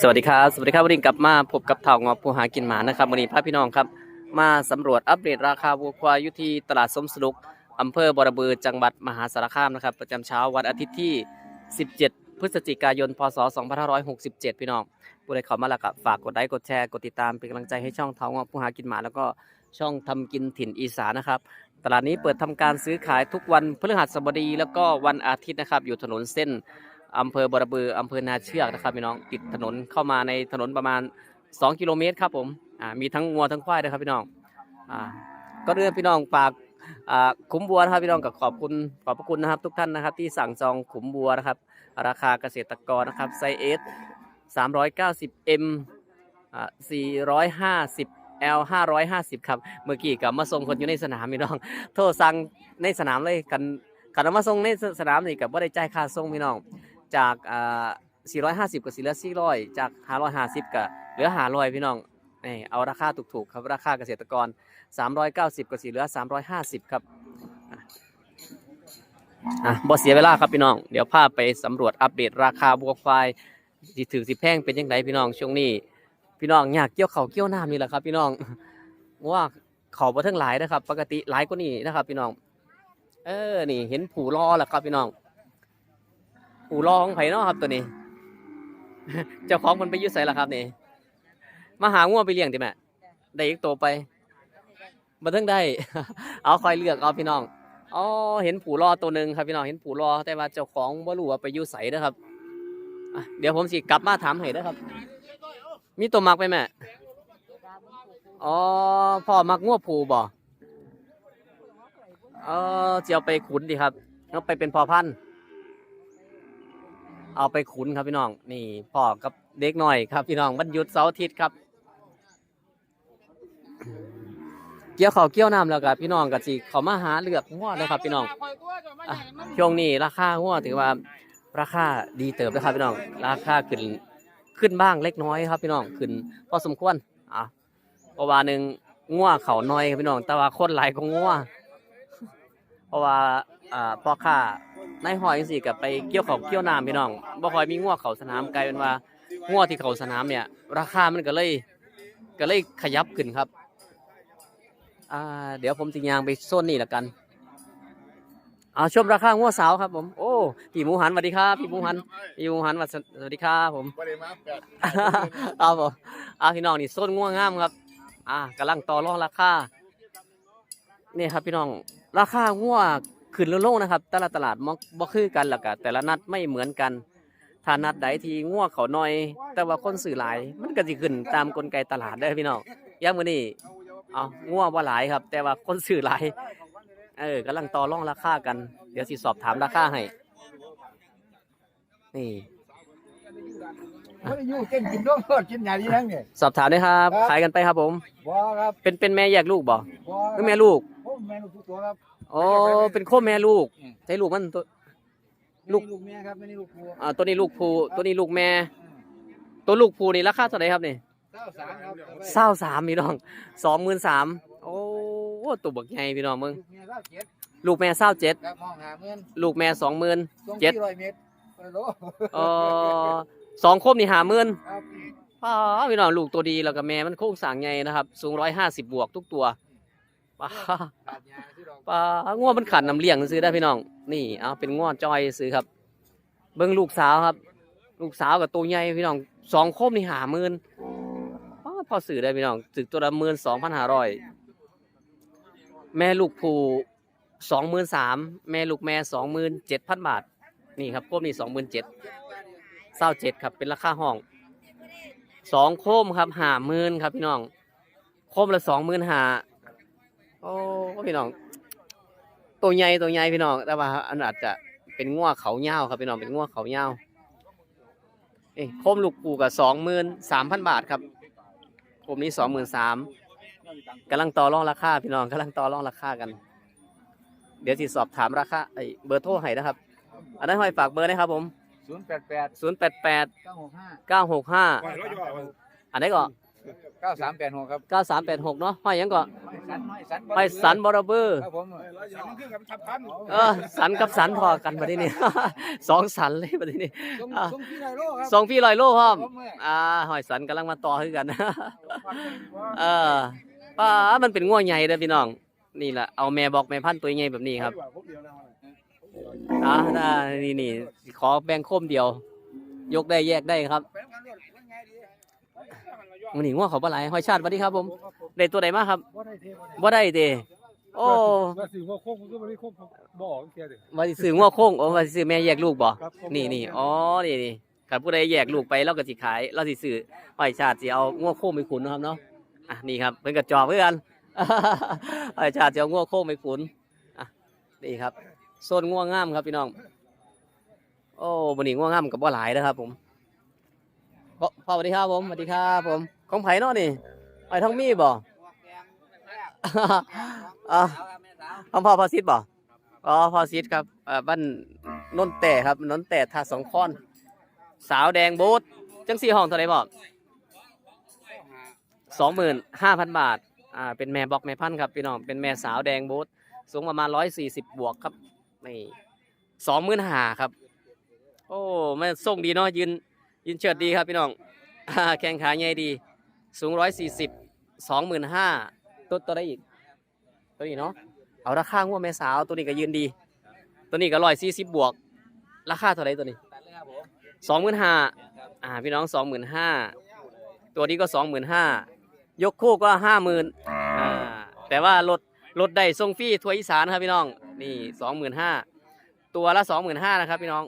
สวัสดีครับ สวัสดีครับวันนี้กลับมาพบกับเถ่างอผู้หากินหมานะครับวันนี้พาพี่น้องครับ มาสำรวจอัปเดตราคาวัวควายอยู่ที่ตลาดสมสนุกอำเภอบรบือจังหวัดมหาสารคามนะครับประจำเช้าวันอาทิตย์ที่ 17 พฤศจิกายน พศ 2567 พี่น้องผู้ใดเข้ามาแล้วก็ฝากกดไลค์กดแชร์กดติดตามเป็นกำลังใจให้ช่องเถ่างอผู้หากินหมา แล้วก็ช่องทำกินถิ่นอีสานนะครับตลาดนี้เปิดทำการซื้อขายทุกวันพฤหัสบดีแล้วก็วันอาทิตย์นะครับอยู่ถนนเส้น อำเภอบอระบืออำเภอนาเชือกนะครับพี่น้องติดถนนเข้ามาในถนนประมาณ 2 กิโลเมตรครับผมอ่ามีทั้งงัวทั้งควายด้วยครับพี่น้องอ่าก็เรื่องพี่น้องฝากอ่าขุมบัวนะครับพี่น้องกับขอบคุณขอบพระคุณนะครับ ทุกท่านนะครับที่สั่งจองขุมบัวนะครับ ราคาเกษตรกรนะครับไซส์เอส390 M อ่า450 L 550 ครับ เมื่อกี้กับมาส่งคนอยู่ในสนามพี่น้อง โทษสั่งในสนามเลยกันกันเอามาส่งในสนามนี่กับว่าได้จ่ายค่าส่งพี่น้อง จากอ่า450กับ400จาก550กับเหลือ500พี่น้องนี่เอาราคาถูกๆครับราคาเกษตรกร 390กับ4เหลือ 350 ครับอะอะบ่เสียเวลาครับพี่น้อง เดี๋ยวพาไปสำรวจอัปเดตราคาบัวควายสิถือสิแพงเป็นยังไงพี่น้องช่วงนี้ พี่น้องอยากเกี่ยวเขาเกี่ยวน้ำนี่แหละครับ พี่น้องว่าเขาบ่ทั้งหลายนะครับ ปกติหลายกว่านี้นะครับ พี่น้อง เออนี่เห็นผูรอแล้วครับพี่น้อง ผูรอของไผ่นาะครับตัวนี้ เจ้าของมันไปยืดใส่ละครับนี่ มาหางัวไปเลี้ยงดิแม่ ได้อีกตัวไปมาเทิงได้ เอาคอยเลือกเอาพี่น้อง อ๋อ เห็นผูรอตัวหนึ่งครับพี่น้อง เห็นผูรอแต่ว่าเจ้าของบ่รู้ว่าไปยืดใส่นะครับเดี๋ยวผมสิกลับมาถามให้นะครับ มีตัวมักไปแม่ อ๋อ พ่อมักงัวผูบ่ เออจะเอาไปขุนดิครับเอาไปเป็นพอพันธุ์ เอาไปขุนครับพี่น้อง นี่พ่อกับเด็กหน่อยครับพี่น้องวันหยุดเสาร์อาทิตย์ครับ เกี่ยวเขาวเกี่ยวน้ำแล้วกับพี่น้องกับสิเขามาหาเลือกหัวนะครับพี่น้อง อะช่วงนี้ราคาหัวถือว่าราคาดีเติบนะครับพี่น้อง ราคาขึ้นขึ้นบ้างเล็กน้อยครับพี่น้องขึ้นพอสมควรอะเพราะว่าหนึ่งงัวเขาน้อยครับพี่น้อง แต่ว่าคนหลายก็งัวเพราะว่าอ่าพ่อค้า นายหอยจังซี่กับไปเกี่ยวเขาเกี่ยวน้ำพี่น้องบ่คอยมีงัวเขาสนามกลายเป็นว่างัวที่เขาสนามเนี่ย ราคามันก็เลยก็เลยขยับขึ้นครับอ่าเดี๋ยวผมสิยางไปโซนนี้ละกันเอาชมราคางัวสาวครับผมโอ้พี่หมูหันสวัสดีครับพี่หมูหันพี่หมูหันสวัสดีครับผมบริมาแปดเอาผมเอาพี่น้องนี่โซนง่วงามครับ อ่ากำลังต่อรองราคาเนี่ยครับพี่น้องราคาง่ว ขึ้นลงๆนะครับ แต่ละตลาดบ่บ่คือกันแล้วก็แต่ละนัดไม่เหมือนกันถ้านัดใดที่ง่วเขาน้อย แต่ว่าคนซื้อหลาย มันก็สิขึ้นตามกลไกตลาดได้อพี่น้องอย่างมื้อนี้เอาง่วบ่หลายครับ แต่ว่าคนซื้อหลายเออกำลังต่อรองราคากัน เดี๋ยวสิสอบถามราคาให้นี่ไม่ได้อยู่เก่งกินด้วงทอดกินใหญ่ดีนั่งเนี่ยสอบถามด้วยครับครับขายกันไปครับผมบ่ครับเป็นเป็นแม่แยกลูกบ่บ่หรือแม่ลูกผมแม่ลูกทุกตัวครับ อ๋อเป็นโคแม่ลูกอืม ใช่ลูกมันตัว ลูกนี่ลูกแม่ครับไม่นี่ลูกผัวอ่าตัวนี้ลูกภูตัวนี้ลูกแม่ ตัวลูกภูนี่ราคาเท่าไหร่ครับนี่เจ้าสามครับเศร้าสามพี่น้องสองหมื่นสามโอ้ตัวบักใหญ่พี่น้องมึงลูกแม่เจ้าเจ็ดลูกแม่เศร้าเจ็ดครับมองหาเงินลูกแม่สองหมื่น สองเจ็ดร้อยเมตรไปโลเอ่อสองคมนี่หาหมื่น ครับ ป้าพี่น้องลูกตัวดีแล้วก็แม่มันโค้งสร้างใหญ่นะครับ สูงร้อยห้าสิบบวกทุกตัว ป้าขาดยาที่เปลางวมันขัดน้ำเลี้ยงซื้อได้พี่น้อง นี่เอาเป็นง่วจอยซื้อครับ เบิ้งลูกสาวครับ ลูกสาวกับตัวใหญ่พี่น้องสองโคมนี่หาหมื่นพอซื้อได้พี่น้องซื้อตัวละหมื่นสองพันห้าร้อยแม่ลูกผูสองหมื่นสามแม่ลูกแม่สองหมื่นเจ็ดพันบาท นี่ครับโคมนี่สองหมื่นเจ็ดเศร้าเจ็ดครับเป็นราคาห้องสองโคมครับหาหมื่นครับพี่น้องโคมละสองหมื่นหา โอ้พี่น้อง ตัวใหญ่ตัวใหญ่พี่น้อง แต่ว่าอันอาจจะเป็นง่วเขาเง่าวครับพี่น้องเป็นง่วเขาเง่าวเอ้ยโคมลูกปูกับสองหมื่นสามพันบาทครับโคมนี้สองหมื่นสามกำลังต่อรองราคาพี่น้องกำลังต่อรองราคากัน เดี๋ยวสิสอบถามราคาไอ้เบอร์โทรให้นะครับ อันนั้นห้อยฝากเบอร์นะครับผมศูนย์แปดแปดศูนย์แปดแปดเก้าหกห้าเก้าหกห้าร้อยย่ออันนี้ก็ศ เก้าสามแปดหกครับเก้าสามแปดหกเนาะห้อยหยังก่อนห้อยสันห้อยสันห้อยสันบอระเบอร์ครับผมเออสันกับสันพอกันประเด็นี้สองสันเลยประเด็นี้ส่งอะส่งที่ไรโลครับสองพี่ลอยโลพร้อม ผมเอ้ยอ่าหอยสันกำลังมาต่อคือกัน เออป้ามันเป็นง่วงใหญ่เด้อพี่น้อง นี่แหละเอาแม่บอกแม่พันธุ์ตัวใหญ่แบบนี้ครับอ่าได้นี่นี่ขอแบ่งโคมเดียว ยกได้แยกได้ครับ มันนี่ง่วงเขาปลาไหลหอยชาติสวัสดีครับผมได้ตัวใดมาครับบ่ได้เทบ่ได้บ่ได้เด้โอ้ว่าสิว่าโค้งมันก็บ่ได้โค้งบ่ออกแค่เด้ว่าสิซื้อง่วงโค้งโอ้ว่าสิซื้อแม่แยกลูกบ่ครับนี่นี่อ๋อนี่นี่คันผู้ใดแยกลูกไปเราก็สิขายเราสิซื้อหอยชาติสิเอาง้วโค้งไปขุนเนาะครับเนาะอะนี่ครับเป็นกระจอกเพื่อนหอยชาติสิเอาง้วโค้งไปขุนอะนี่ครับโซนง่วงงามครับพี่น้อง โอ้บนนี้ง่วงงามกับว่าหลายนะครับผมพ่อพ่อสวัสดีครับผมสวัสดีครับผม ของไผ่เนาะนี่ไผ่ทองมีบ่อะของพ่อพอซิดบ่อ๋อพอซิดครับเอ่อบ้านนนแต่ครับนนแต่ท่าสองคอน สาวแดงโบ๊ทจังสี่ห้องเท่าไหร่บ่สองหมื่นห้าพันบาทอ่าเป็นแม่บอกแม่พันธุ์ครับพี่น้องเป็นแม่สาวแดงโบ๊ทสูงประมาณร้อยสี่สิบบวกครับนี่สองหมื่นห้าครับ โอ้แม่ส่งดีเนาะยืนยืนเฉิดดีครับพี่น้องอ่าแข้งขาใหญ่ดี สูงร้อยสี่สิบสองหมื่นห้าตัวตัวได้อีก ตัวนี้เนาะเอาราคางัวแม่สาวตัวนี้ก็ยืนดี ตัวนี้ก็ร้อยสี่สิบบวก ราคาเท่าไรตัวนี้สองหมื่นห้าอ่าพี่น้องสองหมื่นห้าตัวนี้ก็สองหมื่นห้ายกคู่ก็ห้าหมื่นอ่าแต่ว่ารถรถได้ส่งฟรีทัวร์อีสานครับพี่น้องนี่สองหมื่นห้าตัวละสองหมื่นห้านะครับพี่น้อง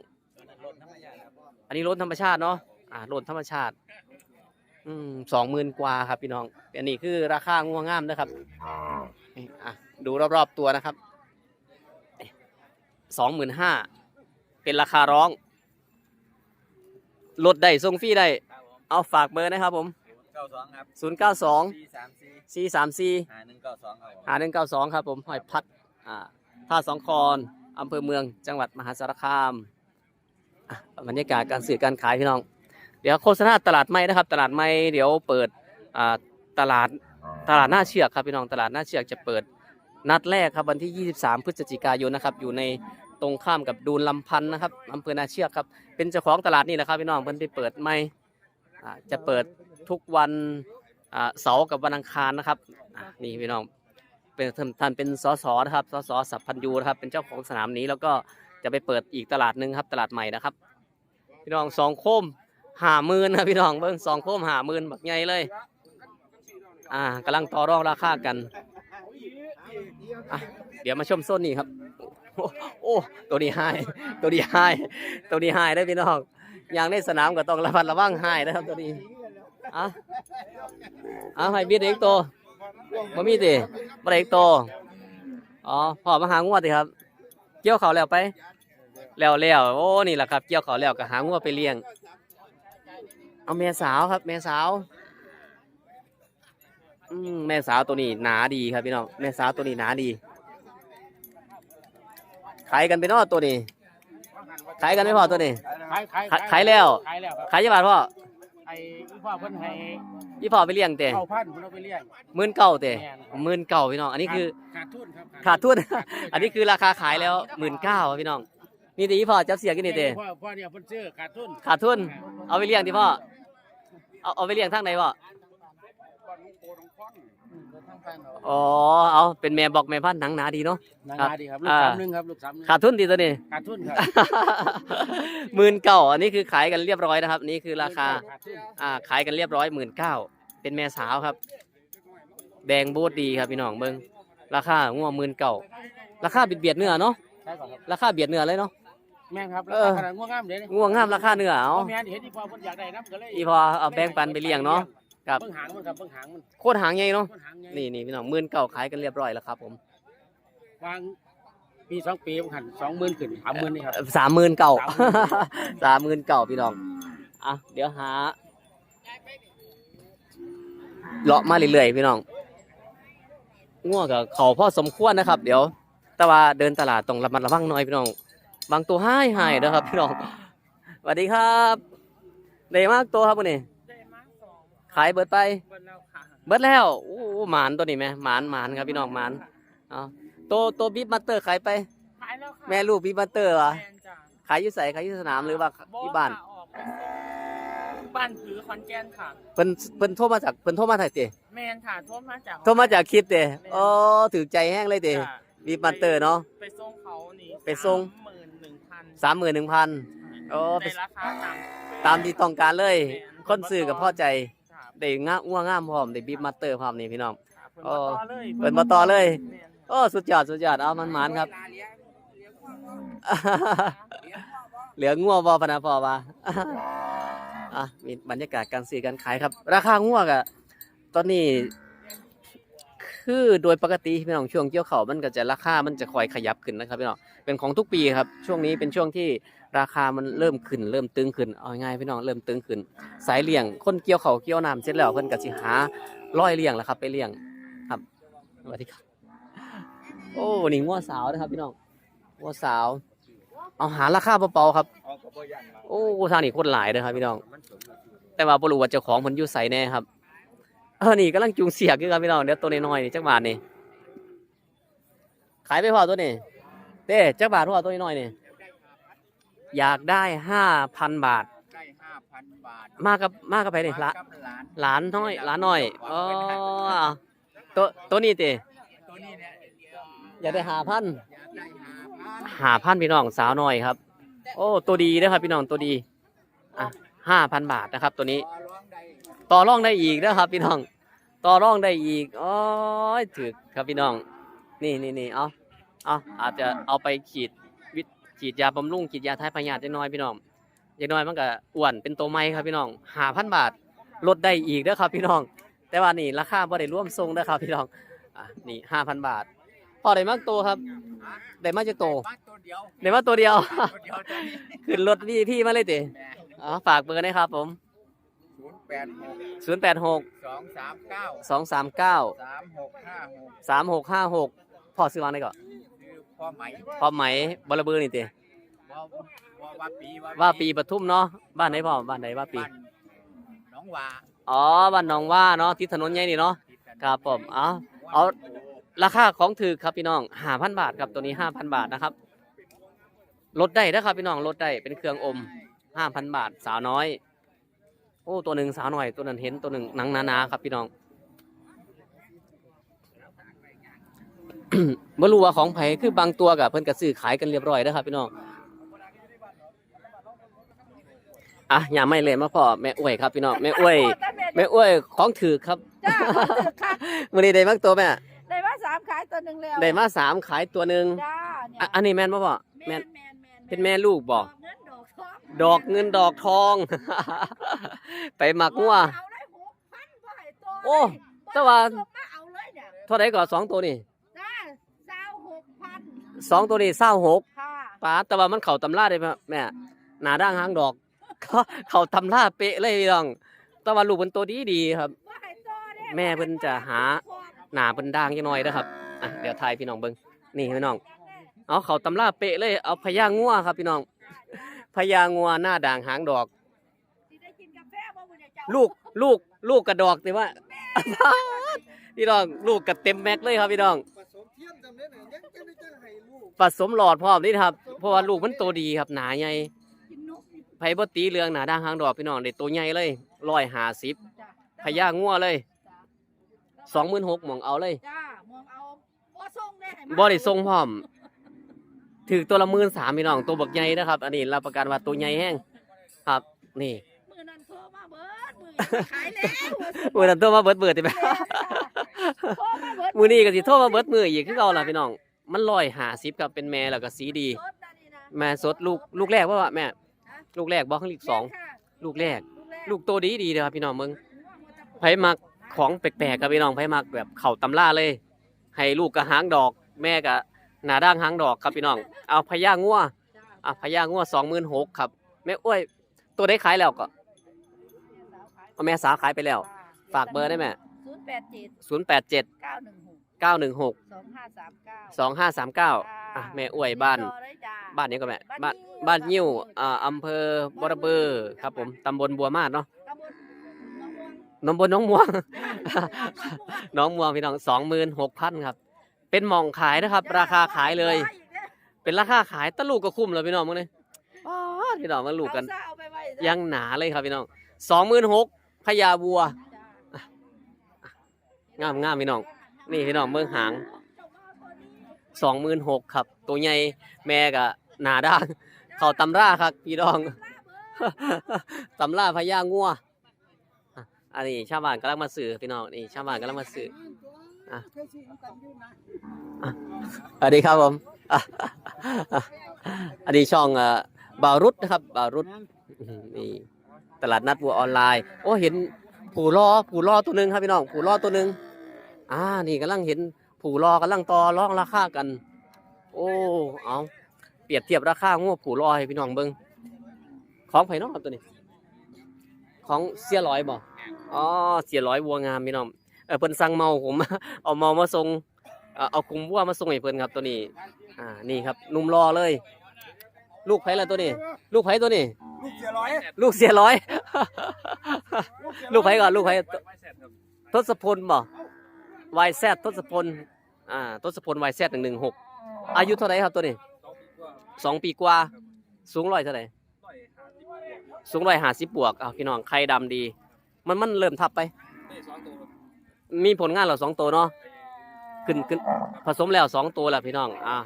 อันนี้รถธรรมชาติเนาะอ่ารถธรรมชาติ อืมสองหมื่นกว่าครับพี่น้องอันนี้คือราคางัวงามนะครับนี่อะดูรอบๆตัวนะครับสองหมื่นห้าเป็นราคาร้องรถได้ส่งฟรีได้เอาฝากเบอร์นะครับผมเก้าสองครับศูนย์เก้าสองสี่สามสี่สี่สามสี่ห้าหนึ่งเก้าสองครับผมหาหนึ่งเก้าสองครับผมหอยพัดอ่าท่าสองคอนอำเภอเมืองจังหวัดมหาสารคามอะบรรยากาศการสื่อการขายพี่น้อง เดี๋ยวโฆษณาตลาดไม้นะครับ ตลาดไม้เดี๋ยวเปิดอ่าตลาดตลาดหน้าเชือกครับพี่น้องตลาดหน้าเชือกจะเปิดนัดแรกครับวันที่ 23 พฤศจิกายนนะครับอยู่ในตรงข้ามกับดูนลำพันธ์นะครับอำเภอนาเชือกครับเป็นเจ้าของตลาดนี่แหละครับพี่น้องเพิ่นไปเปิดไม้อ่จะเปิดทุกวันเสาร์กับวันอังคารนะครับนี่พี่น้องเป็นท่านท่านเป็นสสนะครับสสสัพพันยูนะครับเป็นเจ้าของสนามนี้แล้วก็จะไปเปิดอีกตลาดหนึ่งครับตลาดใหม่นะครับ พี่น้องสองโคม หาหมื่นนะพี่น้องเบิ้งสองโคมหาหมื่นบักใหญ่เลย อ่ากำลังต่อรองราคากันอะเดี๋ยวมาชมโซนนี้ครับ โอ้โอ้ตัวนี้ไฮตัวนี้ไฮตัวนี้ไฮได้พี่น้องอย่างในสนามก็ต้องระมัดระวังไฮนะครับตัวนี้อะอะให้บีดเอกตัวบ่มีติบ่ได้อีกโตอ๋อพ่อมาหางัวติครับ เกี่ยวเขาแล้วไป แล้วแล้วโอ้นี่แหละครับ เกี่ยวเขาแล้วก็หางัวไปเลี้ยง เอาแม่สาวครับ แม่สาวอืมแม่สาวตัวนี้หนาดีครับพี่น้องแม่สาวตัวนี้หนาดีขายกันไปเนาะตัวนี้ขายกันไหม่พอตัวนี้ขายขายขายขายแล้วขายแล้วครับขายยี่บาทพ่อไอ้อีพ่อเพิ่นให้พี่พ่อไปเลี้ยงเตะเอาพันเพิ่นเอาไปเลี้ยงหมื่นเก้าเตะแม่นครับหมื่นเก้าพี่น้องอันนี้คือขาดทุนครับขาดทุนอันนี้คือราคาขายแล้วหมื่นเก้าพี่น้องนี่ตีพ่อจับเสียกินนี่เตพ่อพ่อเนี่ยเพิ่นซื้อขาดทุนขาดทุนเอาไปเลี้ยงที่พ่อ เอาเอาไปเลี้ยงทางไหนพ่ออ๋อเอาเป็นแม่บอกแม่พันธุ์หนังหนาดีเนาะ นาครับนาดีครับ ลูกอ่า สามหนึงครับ ลูกสามหนึงขาดทุนดีตัวนี้ ขาดทุนครับหมื่นเก้าอันนี้คือขายกันเรียบร้อยนะครับ นี่คือราคาขาดทุนอ่าขายกันเรียบร้อยหมื่นเก้าเป็นแม่สาวครับ แดงโบดดีครับพี่น้องเบิ้งราคางัวหมื่นเก้าราคาเบียดเบียดเนื้อเนาะใช่ก่อนครับราคาเบียดเนื้อเลยเนาะ แม่นครับเอแล้วอขนาดง่วงงามเด้นี่งัวงามราคาเนื้อเอาแม่นเห็นอีพ่อเพิ่นอยากได้น้ำก็เลยอีพอเอาแบ่งปันไปเลี้ยงเนาะครับเบิ่งหางมันครับเบิ่งหางมันโคตรหางใหญ่เนาะเบิ่งหางใหญ่นี่นี่พี่น้องหมื่นเก้าขายกันเรียบร้อยแล้วครับผมวางปีสองปีผมหันสองหมื่นขึ้นสามหมื่นนี่ครับสามหมื่นเก่า30,000สามหมื่นเก่าพี่น้องอะเดี๋ยวหาเลาะมาเรื่อยๆพี่น้องง่วงกับเขาพอสมควรนะครับ เดี๋ยว แต่ว่าเดินตลาดต้องระมัดระวังหน่อยพี่น้อง บางตัวให้ให้นะครับพี่น้องสวัสดีครับได้มากตัวครับวันนี้ขายเบิดไป เบิดแล้วค่ะเบิดแล้วโอ้หมานตัวนี้ไหมหมานหมานครับพี่น้องหมานเอาโตโตบีบมาสเตอร์ขายไปขายแล้วค่ะแม่ลูกบีบมาสเตอร์เหรอแมนจ้ะขายอยู่ใส่ขายอยู่สนามหรือว่าที่บ้านค่ะออกไปส่งบ้านผือขอนแก่นค่ะเพิ่นเพิ่นโทรมาจากเพิ่นโทรมาจากเตะแมนค่ะโทรมาจากโทรมาจากคลิปเตะอ๋อถือใจแห้งเลยเตะจ้ะบีบมาสเตอร์เนาะไปส่งเขานี่ไปส่งหมื่นหนึ่งพัน สามหมื่นหนึ่งพันโอ้ในราคาตามตามที่ต้องการเลยแม่นคนซื้อกับพ่อใจค่ะได้งาอ้วงามพร้อมได้บีบมาสเตอร์พร้อมนี่พี่น้องค่ะเพิ่นโอ้มาต่อเลยเพิ่นมาต่อเลยแม่นโอ้สุดยอดสุดยอดเอามันหมานครับ เหลืองัวบอพะนะพอว่าอะมีบรรยากาศการซื้อการขายครับ ราคางัวกะตอนนี้ คือโดยปกติพี่น้องช่วงเกี่ยวเขามันก็จะราคา มันจะคอยขยับขึ้นนะครับพี่น้อง เป็นของทุกปีครับ ช่วงนี้เป็นช่วงที่ราคามันเริ่มขึ้น เริ่มตึงขึ้น เอาง่ายพี่น้องเริ่มตึงขึ้น สายเลี้ยง คนเกี่ยวเขาเกี่ยวน้ำเสร็จแล้วเพิ่นก็สิหาร้อยเลี้ยงแล้วครับ ไปเลี้ยงครับสวัสดีครับ โอ้นี่งัวสาวนะครับพี่น้องงัวสาว เอาหาราคาเบาๆครับเอาก็บ่ยันมาโอ้ทางนี้โคนหลายเลยครับพี่น้อง แต่ว่าบ่รู้ว่าเจ้าของเพิ่นอยู่ไสแน่ครับ ออนี่กำลังจูงเสียกอยู่ครับพี่น้องเดี๋ยวตัวน้อยๆนี่จักบาทนี่ขายไปพอตัวนี้เด้จักบาทพอตัวน้อยๆนี่อยากได้ห้าพันบาท ได้ห้าพันบาทมากับมากับไปนี่ละกับหลานหลานน้อยหลานน้อยอ๋อตัวตัวนี้ติตัวนี้เนี่ยอยากได้ห้าพันอยากได้ห้าพันห้าพันพี่น้องสาวน้อยครับ โอ้ตัวดีนะครับพี่น้องตัวดีอะห้าพันบาทนะครับ ตัวนี้พอร้องได้ต่อรองได้อีกนะครับพี่น้อง ต่อรองได้อีกโอ้ยถึกครับพี่น้อง นี่นี่นี่เอาเอาอาจจะเอาไปฉีดวิตฉีดยาบำรุงฉีดยาทายพยาธิจักหน้อยพี่น้องอย่างน้อยมันก็อ้วนเป็นตัวไม้ครับพี่น้องหาพันบาทลดได้อีกเด้อครับพี่น้อง แต่ว่านี่ราคาบ่ได้ร่วมทรงนะครับพี่น้องอะนี่ห้าพันบาทพอได้มากตัวครับได้มากจะโตบ้านตัวเดียวได้มาตัวเดียวตัวเดียวตัวนี้ขึ้นรถพี่พี่มาเลยติแหม่อ๋อฝากเบอร์นะครับผมศูนย์ แปดหกศูนย์แปดหกสองสามเก้าสองสามเก้าสามหกห้าหกสามหกห้าหกพ่อซื้อวางได้ก่อนคือพ่อไหมพร้อมไหมบลเบือนี่ติว่าว่าว่าปีว่าปีปทุมเนาะบ้านไหนพ่อบ้านไหนว่าปีบ้านน้องว่าอ๋อบ้านหนองว่าเนาะที่ถนนใหญ่นี่เนาะติดกันครับผมเอาเอาราคาของถือครับพี่น้องห้าพันบาทครับตัวนี้ห้าพันบาทนะครับลดได้นะครับพี่น้องลดได้เป็นเครื่องอมห้าพันบาทสาวน้อย โอ้ตัวหนึ่งสาวหน่อยตัวนั้นเห็นตัวหนึ่งหนังหนาๆครับพี่น้องไม่รู้ว่าของไผคือบางตัวกับเพิ่นก็ซื้อขายกันเรียบร้อยแล้วครับ พี่น้องอะอย่าไม่เลยมาพ่อแม่อ้วยครับพี่น้องแม่อ้วยแม่อ้วยของถือครับจ้าถือค่ะวันนี้ได้มากตัวแม่ได้มาสามขายตัวหนึ่งแล้วได้มาสามขายตัวหนึ่งจ้าเนี่ยอะอันนี้แม่นป่ะพ่อแมแม่นนแมนแมนเป็นแม่ลูกบ่ดอกเงิน ดอกทองดอกเงินดอกทอง ไปหมักงัวเอาได้หกพันบ่ให้ตัวโอ้เลยแต่ว่าบ่มาเอาเลยเนี่ยเท่าไหร่ก่อนสองตัวนี่จ้าสาวหกพันสองตัวนี่เศร้าหกค่ะป้าแต่ว่ามันเข่าตำราได้ไหมแม่หนาด่างหางดอก เขาเข่าตำราเป๊ะเลยพี่น้องแต่ว่าลูกเป็นตัวดีดีๆครับบ่ให้ตัวเด้แม่เพิ่นจะหาหนาเป็นด่างจังหน่อยนะครับอะเดี๋ยวทายพี่น้องเบิ่งนี่พี่น้อง เอาเข่าตำราเป๊ะเลยเอาพญางัวครับพี่น้อง พญางัวหน้าด่างหางดอก สิได้กินกาแฟบ่มื้อนี้เจ้าลูกลูกลูกกระดอกแต่ว่า พี่น้องลูกกระเต็มแม็กเลยครับพี่น้องผสมเทียมจำได้ไหนยังจะได้จะให้ลูกผสมหลอดพร้อมนี่ครับ เพราะว่าลูกมันโตดีครับหนาใหญ่กินนกไผบ่ตีเรืองหนาด่างหางดอกพี่น้องได้ตัวใหญ่เลยร้อยห้าสิบจ้าพญางัวเลยจ้าสองหมื่นหกหมองเอาเลย จ้ามองเอาบ่ส่งได้ให้มาบ่ได้ส่งพร้อม ถือตัวละหมื่นสามพี่น้องตัวบักใหญ่นะครับ อันนี้รับประกันว่าตัวใหญ่แห้งครับ นี่มื้อนั้นโทรมาเบิดมื้อนี้ขายแล้วมือนั้นตัวมาเบิดเบิดติแม่แม่ค่ะโทรมาเบิดมือนี้ก็สิโทรมาเบิดมืออีกคือเก่าล่ะพี่น้อง มันร้อยห้าสิบครับเป็นแม่แล้วก็สีดีสดนะนี่นะแม่สดลูกลูกแรกว่าแม่ ลูกแรกบ่ข้างลีกสองแม่ค่ะลูกแรก ลูลูกกโตดีดีเลยครับพี่น้องมึงแรกไผมักของแปลกๆครับพี่น้องไผมักแบบเข่าตำล่าเลย ให้ลูกกระหางดอก แม่กะ หนาด่างหางดอกครับพี่น้อง เอาพญางัวอะพญางัวสองหมื่นหกครับแม่อ้วย ตัวได้ขายแล้วก็เอาแม่สาวขายไปแล้ว ฝากเบอร์ได้ไหมศูนย์แปดเจ็ดศูนย์แปดเจ็ดเก้าหนึ่งหกเก้าหนึ่งหกสองห้าสามเก้าสองห้าสามเก้าอะแม่อ้วยบ้าน บ้านนี้ก็แม่บ้านบ้านยิ้วอ่าอำเภอบรบือครับผมตำบลบัวมาศเนาะตำบลน้องบนน้องม่วง น้องม่วงพี่น้องสองหมื่นหกพันครับ เป็นหมองขายนะครับ ราคาขายเลย เป็นราคาขายตะลูกก็คุ้มเลยพี่น้องมึงเนี่ยอ้าวพี่น้องมาลูกกันเอาไปไว้ซะยังหนาเลยครับพี่น้องสองหมื่นหกพญาบัวงามงามพี่น้อง นี่พี่น้องเมืองหางสองหมื่นหกครับ ตัวใหญ่แม่กะหนาด้านเขาตำราครับ พี่น้องตำราพญางัวอะอันนี้ชาวบ้านกำลังมาสื่อพี่น้องนี่ชาวบ้านกำลังมาสื่ออะอะ สวัสดีครับผมอะอะอันนี้ช่องเอ่อบาวรุษนะครับ บาวรุษอื้อหือนี่ตลาดนัดวัวออนไลน์ โอ้เห็นผูรอผูรอตัวหนึ่งครับพี่น้องผูรอตัวหนึ่งอ่านี่กำลังเห็นผูรอกำลังต่อรองราคากัน โอ้เอาเปรียบเทียบราคางัวผูรอให้พี่น้องเบิ่งของไผน้องครับตัวนี้ ของเสียร้อยบ่อ๋อเสียร้อยวัวงามพี่น้อง เออเพิ่นสั่งเมาผม เอาเมามาส่งเอ่อเอากลุ่มวัวมาส่งให้เพิ่นครับตัวนี้ อ่านี่ครับหนุ่มรอเลย ลูกไผละตัวนี้ ลูกไผตัวนี้ ลูกเสียร้อยลูกเสียร้อย ลูกไผก่อนลูกไผทศพลบ่วายแซดทศพลอ่าทศพลวายแซดหนึ่งหนึ่งหกอายุเท่าไหร่ครับตัวนี้สองปีกว่า สูงร้อยเท่าไหร่สูงร้อยห้าสิบบวกอ้าวพี่น้องไข่ดำดี มันมันเริ่มทับไป มีผลงานเราสองตัวเนาะขึ้นขึ้นผสมแล้วสองตัวแล้วพี่น้องอ่า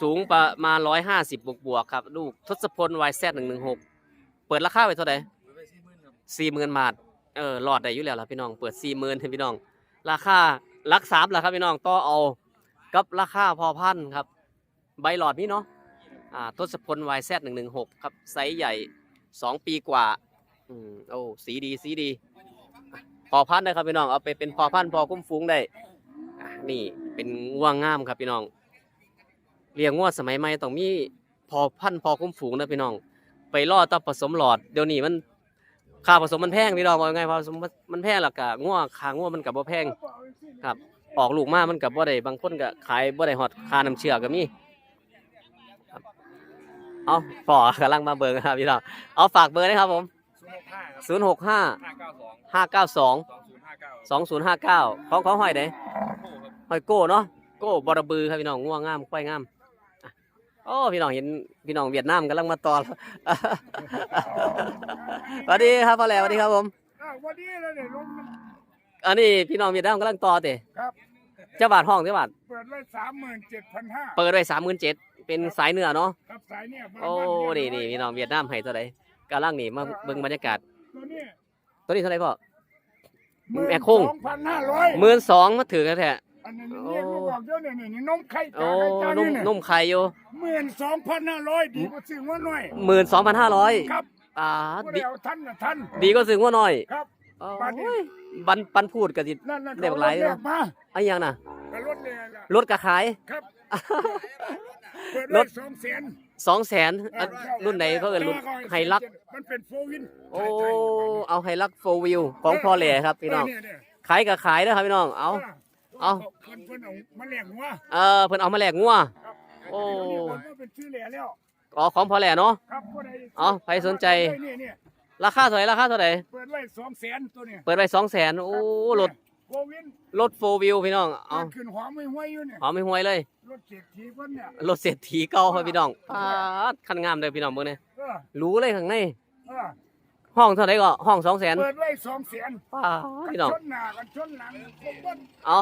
สูงประมาณร้อยห้าสิบบวกบวกครับ ลูกทศพลวายแซดหนึ่งหนึ่งหกเปิดราคาไว้เท่าไหร่สี่หมื่นบาทเออหลอดได้อยู่แล้วล่ะพี่น้อง เปิดสี่หมื่นพี่น้อง ราคารักสามล่ะครับพี่น้องต่อเอากับราคาพอพันครับ ใบหลอดนี่เนาะอ่าทศพลวายแซดหนึ่งหนึ่งหกครับไซส์ใหญ่สองปีกว่าอืมโอ้สีดีสีดี พอพันธุ์นะครับพี่น้องเอาไปเป็นพอพันธุ์พอคุ้มฟุ้งได้อะนี่เป็นง่วงงามครับพี่น้องเลี้ยงง่วสมัยใหม่ต้องมีพอพันธุ์พอคุ้มฝูงนะพี่น้อง ไปล่อตับผสมหลอดเดี๋ยวนี้มันค่าผสมมันแพงพี่น้องว่าไงพอผสมมันแพงหรอกกะง่วคาง่วมันกับบ่แพงครับ ออกลูกมามันกับบ่ได้บางคนก็ขายบ่ได้ฮอดค่าน้ำเชื่อก็มีเอาปอกำลังมาเบิ่งครับพี่น้องเอาฝากเบอร์นะครับผม ศูนย์หกห้าครับ065ห้าเก้าสอง592สองศูนย์ห้าเก้า2059ของของหอยไหนโอ้ครับหอยโก้เนาะโก้บอระบือครับพี่น้องง่วงงามควายงามอะโอ้พี่น้องเห็นพี่น้องเวียดนามกำลังมาต่อแล้ว สวัสดีครับพ่อแหล่สวัสดีครับผม อ้าววันนี้เราเนี่ยลงอันนี้พี่น้องเวียดนามกำลังต่อเตะครับ เจ้าบาทห้องเจ้าบาทเปิดไว้สามหมื่นเจ็ดพันห้าเปิดไว้สามหมื่นเจ็ดเป็นสายเหนือเนาะ ครับสายเนี่ยบ้านโอ้บ้านี่เยนี่พี่น้องเวียดนามให้เท่าไหร่ กำลังนี่มาเบิ่งบรรยากาศ ตัวนี้ตัวนี้เท่าไหร่พ่อหมื่นแม่โค้งสองพันห้าร้อยหมื่นสองมาถือกันแท้อันนี้เนี่ยเขาบอกเจ้าเนี่ยนี่นมไข่โอ้จ้าไข่จ้านุ่มเนี่ยนุ่มไข่อยู่หมื่นสองพันห้าร้อยดีกว่าซื้อว่าน้อยหมื่นสองพันห้าร้อยครับอ่าผู้ดีเดียวท่านนะท่านดีก็ซื้อว่าน้อยครับโอ้บาทนี้ยบันปันพูดกันสินั่นนั่นเรียบร้อยเรียกมาไอ้ยังน่ะไปรถเลยล่ะรถกระขายครับเปิดรรถถสองแสน สองแสนรุ่นไหนเขาเอ่ยรุ่นไฮลัก มันเป็นโฟวินโอ้เอาไฮลักโฟวิวของพอแหล่ครับพี่น้องเยเนี่ยขายกับขายนะครับพี่น้องเอาเอาเพิ่นเพิ่นเอามาแหลกหัวเออเพิ่นเอามาแลกงัวครับโอ้เดี๋ยวนี้มันก็เป็นชื่อแหล่แล้วอ๋อของพอแหล่เนาะครับผู้ใดเอาใครสนใจนี่นี่ราคาเท่าไหร่ราคาเท่าไหร่เปิดไว้สองแสนตัวเนี่ยเปิดไปสองแสนโอ้รถ โฟวินรถโฟวิวพี่น้องเอาขึ้นหอมไม่ห้วยอยู่เนี่ยหอมไม่ห่วยเลยรถเศรษฐีเพิ่นเนี่ยรถเศรษฐีเก่าครับพี่น้องปาดคันงามเลยพี่น้องเบิ่งนี่เออรู้เลยข้างในเออห้องเท่าไหร่ก็ห้องสองแสนเปิดไว้สองแสนปาดพี่น้องชนหน้ากันชนหลังครบเบิ้ลเอา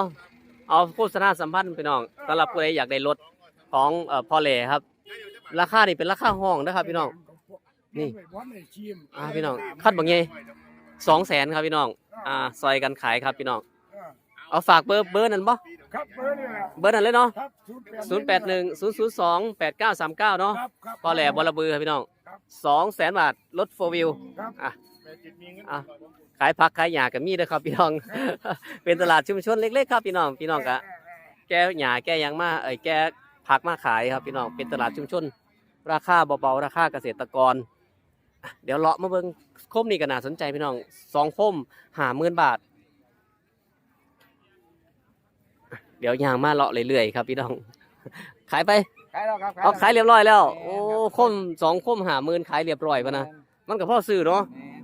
เอาโฆษณาสัมพันธ์พี่น้องสำหรับผู้ใดอยากได้รถของเอ่อพอแหล่ครับ ราคานี่เป็นราคาห้องนะครับพี่น้องนี่เปิดวัดในชีมอ่าพี่น้องคัดบางไงสองแสนครับพี่น้องอ่าซอยกันขายครับพี่น้อง เออเอาฝากเบอร์เบอร์นั้นบ่ครับเบอร์นี่แหละเบอร์นั้นเลยเนาะครับศูนย์แปดหนึ่งศูนย์ศูนย์สองแปดเก้าสามเก้าเนาะครับครับพอแหล่บอระบือครับพี่น้องครับสองแสนบาทรถโฟวิวครับอะแปดจิตมีเงินอะ ขายผักขายหญ้ากับมีเด้อครับพี่น้อง เป็นตลาดชุมชนเล็กๆครับพี่น้องพี่น้องกะ แก้หญ้าแก้หยังมาเอ้ยแก้ผักมาขายครับพี่น้องเป็นตลาดชุมชน ราคาเบาๆราคาเกษตรกรอะเดี๋ยวเลาะมาเบิ่งโคมนี่ก็น่าสนใจพี่น้องสองโคมหาหมื่นบาทอะ เดี๋ยวยางมาเลาะเรื่อยๆครับพี่น้อง ขายไป ขายแล้วครับเอาขายเรียบร้อยแล้ว โอ้โคมสองโคมหาหมื่นขายเรียบร้อยปะนะ มันกับพ่อซื้อเนาะ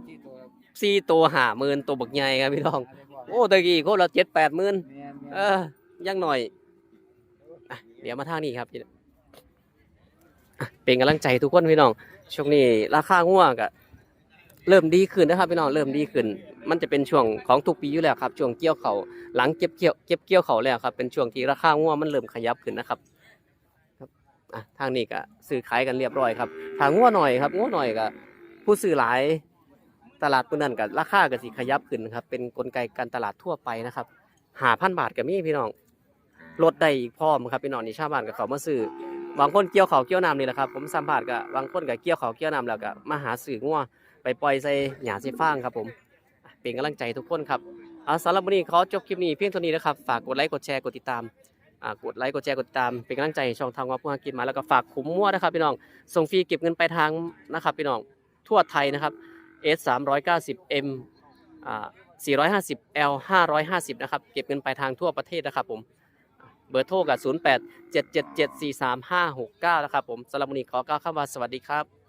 ที่ตัวสี่ตัวห้าหมื่นตัวบักใหญ่ครับพี่น้อง โอ้ตะกี้โคตรละเจ็ดแปดหมื่นแม่นๆเออยังหน่อยอะเดี๋ยวมาทางนี้ครับพี่อะเป็นกำลังใจทุกคนพี่น้อง ช่วงนี้ราคาง่วงก็ เริ่มดีขึ้นนะครับพี่น้องเริ่มดีขึ้น มันจะเป็นช่วงของทุกปีอยู่แล้วครับช่วงเกี่ยวเขาหลังเก็บเกี่ยวเก็บเกี่ยวเขาแล้วครับเป็นช่วงที่ราคาง่วมันเริ่มขยับขึ้นนะครับครับอะทางนี้ก็ซื้อขายกันเรียบร้อยครับทางง่วหน่อยครับง่วหน่อยก็ผู้ซื้อหลายตลาดปุ่นนั้นกับราคาก็สิขยับขึ้นครับ เป็นกลไกการตลาดทั่วไปนะครับหาพันบาทก็มีพี่น้องลดได้อีกพร้อมครับพี่น้องนี่ชาวบ้านก็เขามาซื้อบางคนเกี่ยวเขาเกี่ยวน้ำนี่แหละครับผมสัมผัสกับบางคนก็เกี่ยวเขาเกี่ยวน้ำแล้วก็มาหาสื่องัว ไปปล่อยใส่หญ้าใส่ฟางครับผมเป็นกำลังใจทุกคนครับเอาสำหรับวันนี้ขอจบคลิปนี้เพียงเท่านี้นะครับฝากกดไลค์กดแชร์กดติดตามอ่ากดไลค์กดแชร์กดติดตามเป็นกำลังใจช่องทางว่าผู้หากินมาแล้วก็ฝากขุมมั่วนะครับพี่น้องส่งฟรีเก็บเงินไปทางนะครับพี่น้องทั่วไทยนะครับ S 390 M อ่า450 L 550นะครับเก็บเงินไปทางทั่วประเทศนะครับผมเบอร์โทรกับ 08 777 43569 นะครับผมสำหรับวันนี้ขอกล่าวคำว่าสวัสดีครับ